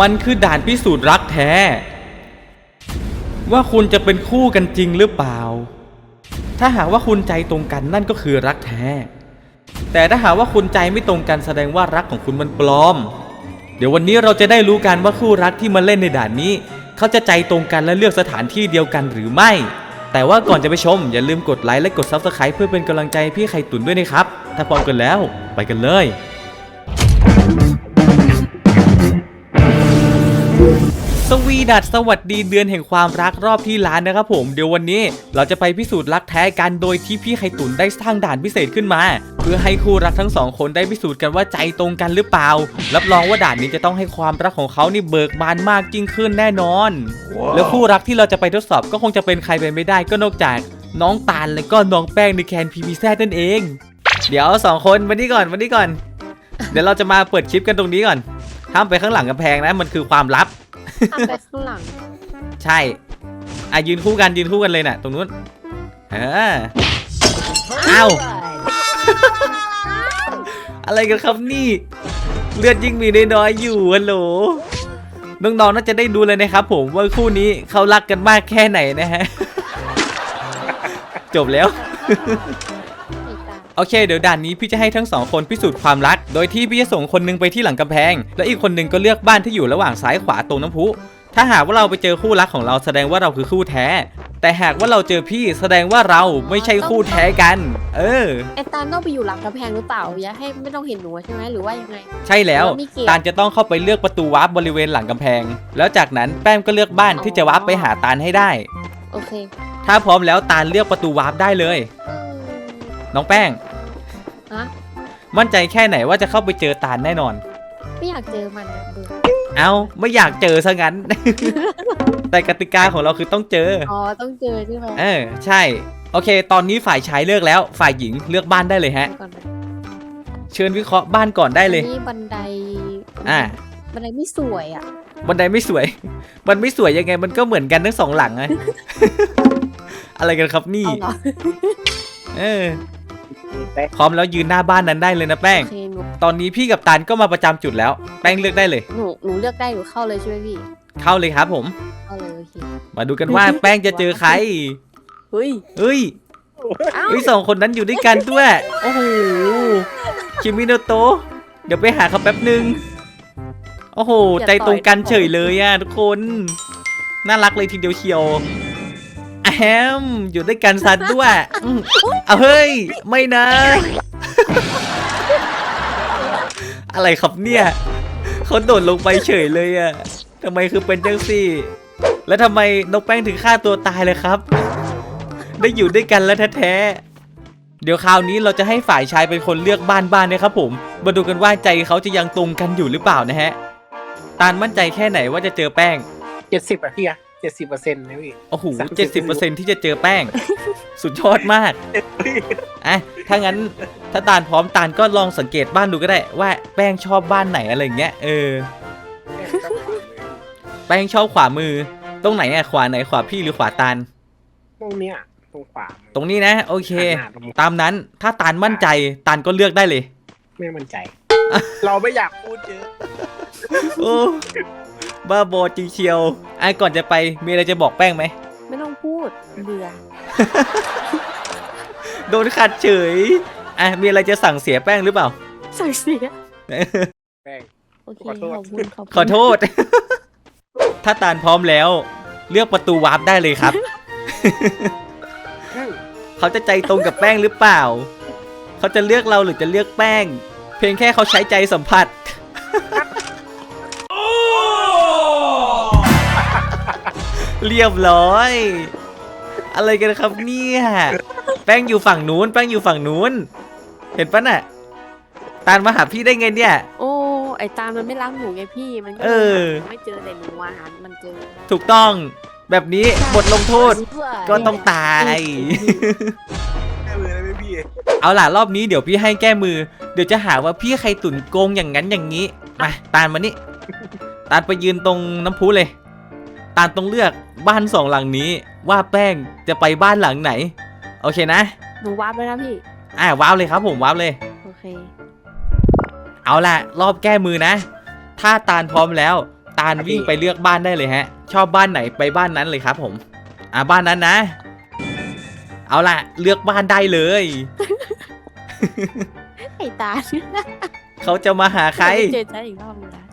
มันคือด่านพิสูจน์รักแท้ ว่าคุณจะเป็นคู่กันจริงหรือเปล่า ถ้าหากว่าคุณใจตรงกันนั่นก็คือรักแท้ แต่ถ้าหากว่าคุณใจไม่ตรงกันแสดงว่ารักของคุณมันปลอม เดี๋ยววันนี้เราจะได้รู้กันว่าคู่รักที่มาเล่นในด่านนี้ เขาจะใจตรงกันและเลือกสถานที่เดียวกันหรือไม่ แต่ว่าก่อนจะไปชม อย่าลืมกดไลค์และกด Subscribe เพื่อเป็นกำลังใจพี่ไข่ตุ๋นด้วยนะครับ ถ้าพร้อมกันแล้ว ไปกันเลย สวีดัสสวัสดีเดือนแห่งความรักรอบที่ร้านนะครับผม เดี๋ยววันนี้เราจะไปพิสูจน์รักแท้กันโดยที่พี่ไข่ตุ๋นได้สร้างด่านพิเศษขึ้นมา เพื่อให้คู่รักทั้งสองคนได้พิสูจน์กันว่าใจตรงกันหรือเปล่า รับรองว่าด่านนี้จะต้องให้ความรักของเขานี่เบิกบานมากยิ่งขึ้นแน่นอน แล้วคู่รักที่เราจะไปทดสอบก็คงจะเป็นใครไปไม่ได้ก็นอกจากน้องตาลและก็น้องแป้งในแคนพีพีแซนั่นเอง เดี๋ยวสองคนวันนี้ก่อนวันนี้ก่อน เดี๋ยวเราจะมาเปิดคลิปกันตรงนี้ก่อนห้ามไปข้างหลังกำแพงนะมันคือความลับ ทำไปข้างหลังใช่อะยืนคู่กันยืนคู่กันเลยน่ะ ตรงนู้นเอออ้าวอะไรกันครับนี่ เลือดยิ่งมีน้อยๆอยู่ฮัลโหลน้องๆน่าจะได้ดูเลยนะครับผมว่าคู่นี้เขารักกันมากแค่ไหนนะฮะ จบแล้วอีกตาโอเค เดี๋ยวด่านนี้พี่จะให้ทั้งสองคนพิสูจน์ความรัก โดยที่พี่จะส่งคนหนึงไปที่หลังกำแพง และอีกคนหนึงก็เลือกบ้านที่อยู่ระหว่างซ้ายขวาตรงน้ำพุ ถ้าหากว่าเราไปเจอคู่รักของเราแสดงว่าเราคือคู่แท้ แต่หากว่าเราเจอพี่แสดงว่าเราไม่ใช่คู่แท้กัน เออ ไอตาลต้องไปอยู่หลังกำแพงหรือเปล่าอย่าให้ไม่ต้องเห็นหนูใช่ไหมหรือว่ายังไง ใช่แล้วแล้วมีเกมตาลจะต้องเข้าไปเลือกประตูวาร์ปบริเวณหลังกำแพง แล้วจากนั้นแป้งก็เลือกบ้านที่จะวาร์ปไปหาตาลให้ได้ โอเคถ้าพร้อมแล้วตาลเลือกประตูวาร์ปได้เลยอืมน้องแป้ง ฮะ มั่นใจแค่ไหนว่าจะเข้าไปเจอตาลแน่นอน ไม่อยากเจอมันอะเบื่อเอาไม่อยากเจอซะงั้น แต่กติกาของเราคือต้องเจอ อ๋อต้องเจอใช่ไหมเออ ใช่ โอเค ตอนนี้ฝ่ายชายเลือกแล้ว ฝ่ายหญิงเลือกบ้านได้เลยฮะ ก่อนนะเชิญวิเคราะห์บ้านก่อนได้เลย อันนี่บันไดอ่า บันไดไม่สวยอะบันไดไม่สวย มันไม่สวยยังไง มันก็เหมือนกันทั้งสองหลังอะอะไรกันครับนี่ เอาเหรอเออ พร้อมแล้วยืนหน้าบ้านนั้นได้เลยนะแป้ง โอเคหนูตอนนี้พี่กับตาลก็มาประจำจุดแล้ว แป้งเลือกได้เลย หนูหนูเลือกได้หนูเข้าเลยใช่ไหมพี่เข้าเลยครับผม เข้าเลยโอเคมาดูกันว่าแป้งจะเจอใคร เฮ้ยเฮ้ย เอ้าเฮ้ยสองคนนั้นอยู่ด้วยกันด้วย โอ้โห คิมิโนโตะ เดี๋ยวไปหาเขาแป๊บหนึ่งโอ้โห ใจตรงกันเฉยเลยอะทุกคน น่ารักเลยทีเดียวเชียว แอมอยู่ด้วยกันซันด้วยอืมเอาเฮ้ย ไม่นะ อะไรครับเนี่ยเขาโดดลงไปเฉยเลยอะทำไมคือเป็นจังสี่ แล้วทำไมนกแป้งถึงฆ่าตัวตายเลยครับ ได้อยู่ด้วยกันแล้วแท้ๆเดี๋ยวคราวนี้เราจะให้ฝ่ายชายเป็นคนเลือกบ้านบ้านนะครับผมมาดูกันว่าใจเขาจะยังตรงกันอยู่หรือเปล่านะฮะตาลมั่นใจแค่ไหนว่าจะเจอแป้ง เจ็ดสิบอะพี่อะเจ็ดสิบเปอร์เซ็นต์นะพี่ โอ้โห30เจ็ดสิบเปอร์เซ็นที่จะเจอแป้ง สุดยอดมากอะถ้างั้นถ้าตาลพร้อมตาลก็ลองสังเกตบ้านดูก็ได้ ว่าแป้งชอบบ้านไหนอะไรอย่างเงี้ยเออ แป้งชอบขวามือ ตรงไหนอะขวาไหนขวาพี่หรือขวาตาลตรงเนี้ยตรงขวามือตรงนี้นะ โอเคหันหน้าตรงตามนั้นถ้าตาลมั่นใจตาลก็เลือกได้เลย ไม่มั่นใจ เราไม่อยากพูดเยอะโอ้ บ้าบอจริงเชียวไอ้ก่อนจะไปมีอะไรจะบอกแป้งไหม ไม่ต้องพูดเบื่อโดนขัดเฉยอะมีอะไรจะสั่งเสียแป้งหรือเปล่า สั่งเสียแป้ง โอเคขอโทษขอบคุณขอบคุณขอโทษ ถ้าตาลพร้อมแล้ว เลือกประตูวาร์ปได้เลยครับ เขาจะใจตรงกับแป้งหรือเปล่า เขาจะเลือกเราหรือจะเลือกแป้ง เพียงแค่เขาใช้ใจสัมผัส เรียบร้อย อะไรกันครับเนี่ยแป้งอยู่ฝั่งนู้น แป้งอยู่ฝั่งนู้น เห็นปะน่ะ ตาลมาหาพี่ได้ไงเนี่ย โอ้ ไอตาลมันไม่รักหนูไงพี่ มันก็เออหาไม่เจอแต่หนูอาหารมันเจอ ถูกต้อง แบบนี้บทลงโทษ ก็ต้องตายแม่มือเลยไหมพี่เอาล่ะรอบนี้เดี๋ยวพี่ให้แก้มือ เดี๋ยวจะหาว่าพี่ใครตุนโกงอย่างนั้นอย่างนี้ มาตาลมานี่ ตาลไปยืนตรงน้ำพุเลย ตาลต้องเลือกบ้านสองหลังนี้ ว่าแป้งจะไปบ้านหลังไหน โอเคนะ หนูวาร์ปเลยนะพี่ อ่าว้าวเลยครับผมว้าวเลย โอเค เอาล่ะ รอบแก้มือนะ ถ้าตาลพร้อมแล้ว ตาลวิ่งไปเลือกบ้านได้เลยฮะ ชอบบ้านไหนไปบ้านนั้นเลยครับผม อ่าบ้านนั้นนะ เอาล่ะ เลือกบ้านได้เลย ไอ้ตาเขาจะมาหาใคร เจอฉันอีกรอบนึงนะ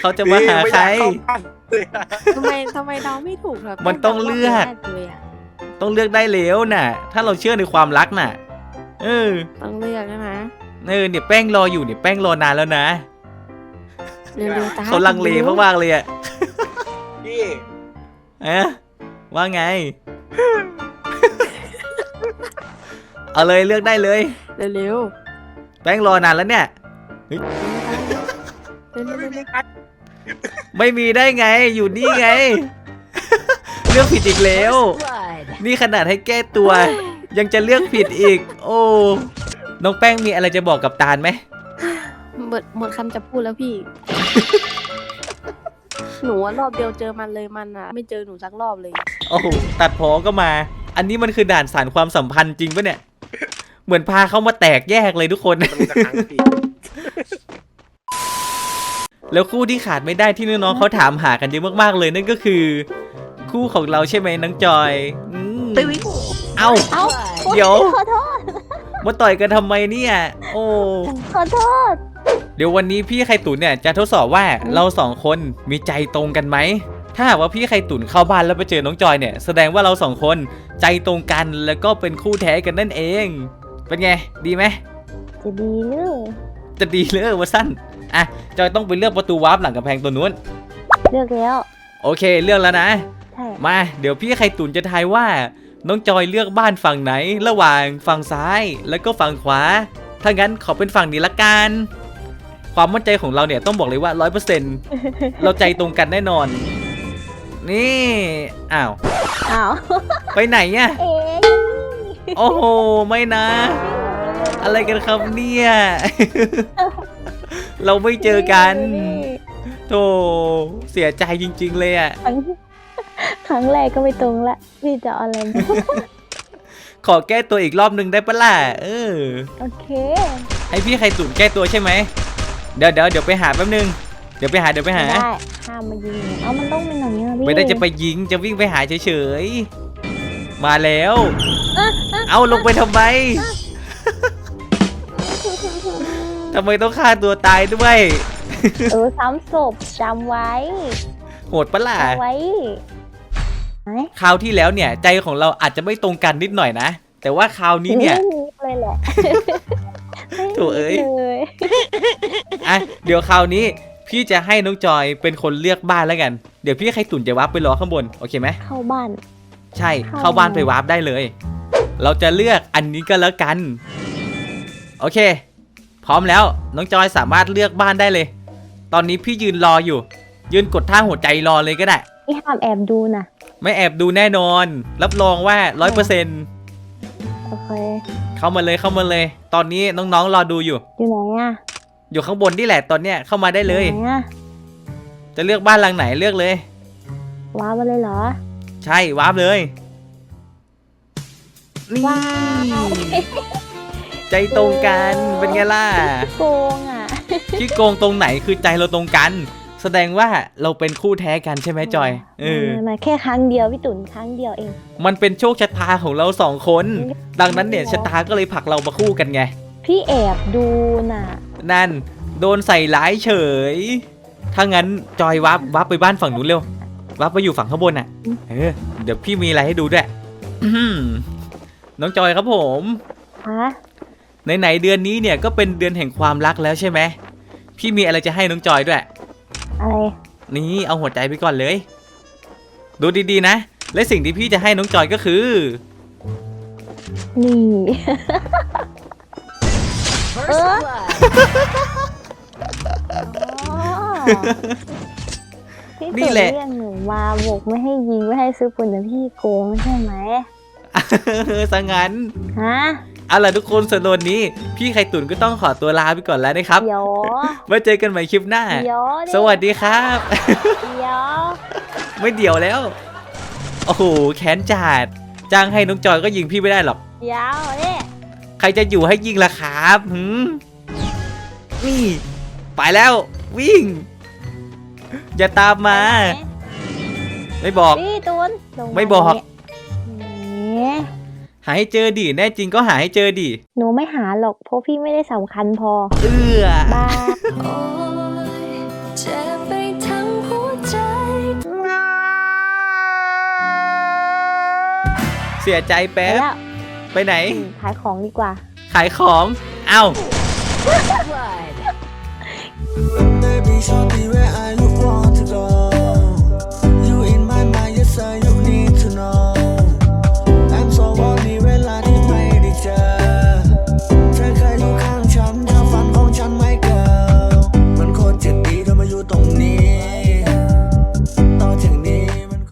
เขาจะมาหาใครไม่อยากเข้าบ้านเลยอะทำไมทำไมเราไม่ถูกแบบมันต้องเลือกแรเลยอะต้องเลือกได้แล้วน่ะ ถ้าเราเชื่อในความรักน่ะ เออ ต้องเลือกใช่ไหมเออเนี่ยแป้งรออยู่เนี่ยแป้งรอนานแล้วนะเร็วๆตาเขาลังเลมากๆเลยอะพี่เอ๊ะว่าไง เอาเลยเลือกได้เลย เร็วแป้งรอนานแล้วเนี่ยๆเร็วๆ ไม่เร็วมีใครไม่มีได้ไง อยู่นี่ไง เลือกผิดอีกแล้ว นี่ขนาดให้แก้ตัว ยังจะเลือกผิดอีก โอ้ น้องแป้งมีอะไรจะบอกกับตาลไหมๆหมดหมดคำจะพูดแล้วพี่ หนูว่ารอบเดียวเจอมันเลยมันอะ ไม่เจอหนูสักรอบเลย โอ้โหตัดพอก็มา อันนี้มันคือด่านสารความสัมพันธ์จริงปะเนี่ย เหมือนพาเขามาแตกแยกเลยทุกคน มันจะครั้งพี่ แล้วคู่ที่ขาดไม่ได้ที่น้องๆเขาถามหากันเยอะมากๆเลยนั่นก็คือ คู่ของเราใช่ไหมน้องจอยอืมเอ้า เอ้าเดี๋ยว ขอโทษ มาต่อยกันทำไมเนี่ย โอ้ ขอโทษ เดี๋ยววันนี้พี่ไข่ตุ๋นเนี่ยจะทดสอบว่าเราสองคนมีใจตรงกันไหม ถ้าหากว่าพี่ไข่ตุ๋นเข้าบ้านแล้วไปเจอน้องจอยเนี่ยแสดงว่าเราสองคนใจตรงกันแล้วก็เป็นคู่แท้กันนั่นเอง เป็นไง ดีไหม จะดีเนอะจะดีเลยว่าสั้น อะจอยต้องไปเลือกประตูวาร์ปหลังกำแพงตัวนู้น เลือกแล้ว โอเคเลือกแล้วนะ ใช่ มา เดี๋ยวพี่ไข่ตุ๋นจะทายว่า น้องจอยเลือกบ้านฝั่งไหน ระหว่างฝั่งซ้ายแล้วก็ฝั่งขวา ถ้างั้นขอเป็นฝั่งนี้ละกัน ความมั่นใจของเราเนี่ยต้องบอกเลยว่าร้อยเปอร์เซ็นต์เราใจตรงกันแน่นอน นี่อ้าวอ้าว ไปไหนอะเอ๊ะโอ้โหไม่นะ อะไรกันครับเนี่ย เราไม่เจอกันโธ่เสียใจจริง ๆ เลยอะ ครั้งครั้งแรกก็ไม่ตรงละ พี่จะเอาอะไรมาขอแก้ตัวอีกรอบหนึ่งได้ปะล่ะ เออ โอเค ให้พี่ไข่ตุ๋นแก้ตัวใช่ไหม เดี๋ยวเดี๋ยวเดี๋ยวไปหาแป๊บนึง เดี๋ยวไปหาเดี๋ยวไปหา ได้ห้ามมายิงเอามันต้องเป็นอย่างนี้นะพี่ไม่ได้จะไปยิงจะวิ่งไปหาเฉยๆ มาแล้ว เอาลงไปทำไม ทำไมต้องฆ่าตัวตายด้วย เออซ้ำศพจำไว้โหดปะล่ะ จำไว้ไหนคราวที่แล้วเนี่ยใจของเราอาจจะไม่ตรงกันนิดหน่อยนะ แต่ว่าคราวนี้เนี่ย ไม่มีเลยแหละโถเอ้ยไม่มีเลยอะเดี๋ยวคราวนี้ พี่จะให้น้องจอยเป็นคนเลือกบ้านแล้วกัน เดี๋ยวพี่ไข่ตุ๋นจะวาร์ปไปรอข้างบน โอเคไหม เข้าบ้าน ใช่ เข้าเข้าบ้านไปวาร์ปได้เลย เราจะเลือกอันนี้ก็แล้วกัน โอเค พร้อมแล้วน้องจอยสามารถเลือกบ้านได้เลย ตอนนี้พี่ยืนรออยู่ ยืนกดท่าหัวใจรอเลยก็ได้พี่ห้ามแอบดูนะไม่แอบดูแน่นอน รับรองว่าร้อยเปอร์เซ็นต์โอเคเข้ามาเลยเข้ามาเลย ตอนนี้น้องๆรอดูอยู่ อยู่ไหนอะอยู่ข้างบนนี่แหละตอนเนี้ยเข้ามาได้เลยไหนอะจะเลือกบ้านหลังไหนเลือกเลย ว้าวมาเลยเหรอ ใช่วาร์ปเลยนี่ ว้าว ใจตรงกันเป็นไงล่ะโกงอะที่โกงตรงไหนคือใจเราตรงกัน แสดงว่าเราเป็นคู่แท้กันใช่ไหมจอยเออไม่ไม่แค่ครั้งเดียวพี่ตุ่นครั้งเดียวเอง มันเป็นโชคชะตาของเราสองคน ดังนั้นเนี่ยชะตาก็เลยผลักเรามาคู่กันไง พี่แอบดูน่ะ นั่น โดนใส่ร้ายเฉย ถ้างั้นจอยวับวับไปบ้านฝั่งนู้นเร็ววับไปอยู่ฝั่งข้างบนน่ะอืมเออ เดี๋ยวพี่มีอะไรให้ดูด้วยอื้อหือน้องจอยครับผมฮะ ไหนๆเดือนนี้เนี่ยก็เป็นเดือนแห่งความรักแล้วใช่ไหมพี่มีอะไรจะให้น้องจอยด้วย อะไร นี่เอาหัวใจไปก่อนเลย ดูดีๆนะ และสิ่งที่พี่จะให้น้องจอยก็คือ นี่ เออ อ๋อพี่นี่ตุ่นแหละ เรียกหนูมาบอกไม่ให้ยิงไม่ให้ซื้อปืนแต่พี่โกงใช่ไหม สังงั้นฮะ เอาล่ะทุกคนสำหรับวันนี้ พี่ไข่ตุ๋นก็ต้องขอตัวลาไปก่อนแล้วนะครับ เดี๋ยวไว้เจอกันใหม่คลิปหน้า เดี๋ยวสวัสดีครับ เดี๋ยว ไม่เดี่ยวแล้ว โอ้โหแขนจัดจ้างให้น้องจอยก็ยิงพี่ไม่ได้หรอก เดี๋ยวเนี่ยใครจะอยู่ให้ยิงล่ะครับหืมนี่ไปแล้ววิ่ง อย่าตามมา ไม่บอก พี่ตูนลงาไม่บอก เนี่ย หาให้เจอดิแน่จริงก็หาให้เจอดิหนูไม่หาหรอกเพราะพี่ไม่ได้สำคัญพอ เอื้อบ้า โอ้ยเจ็บไปทั้งหัวใจ เสียใจไปแป๊บแล้วไปไหน อืมขายของดีกว่า ขายของ เอ้า Baby, shawty, where are you from?